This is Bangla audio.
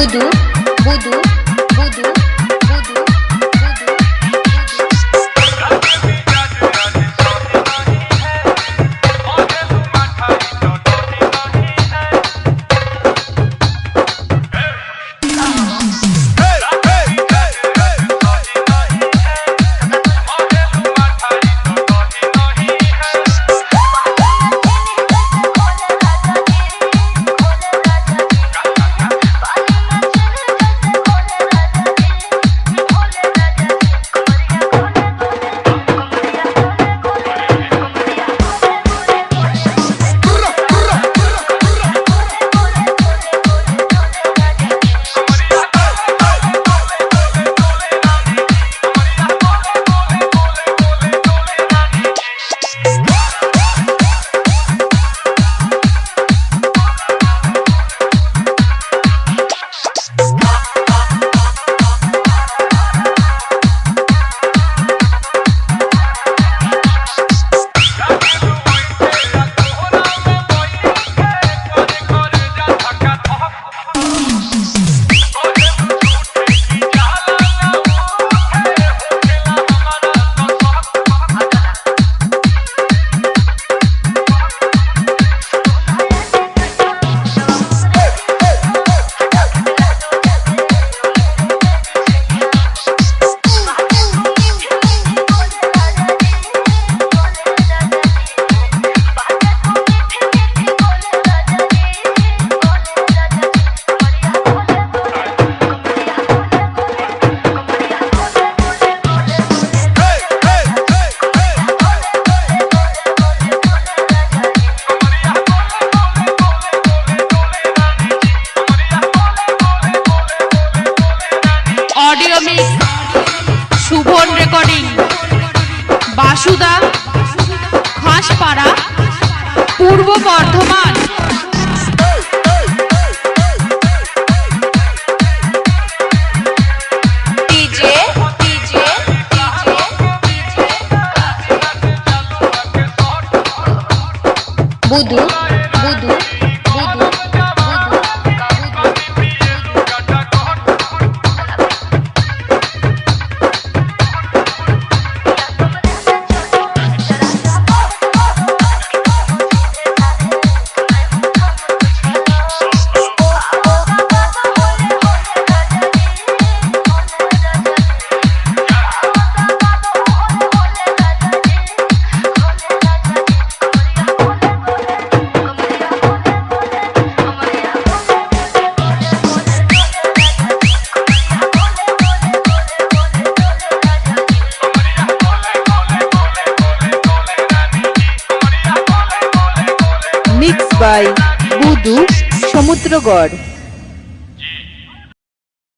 बुदू बुदू बुदू बुदू বাসুদা Khaspara Purba Bardhaman. Budhu Budhu mix by বুদু সমুদ্রগড়।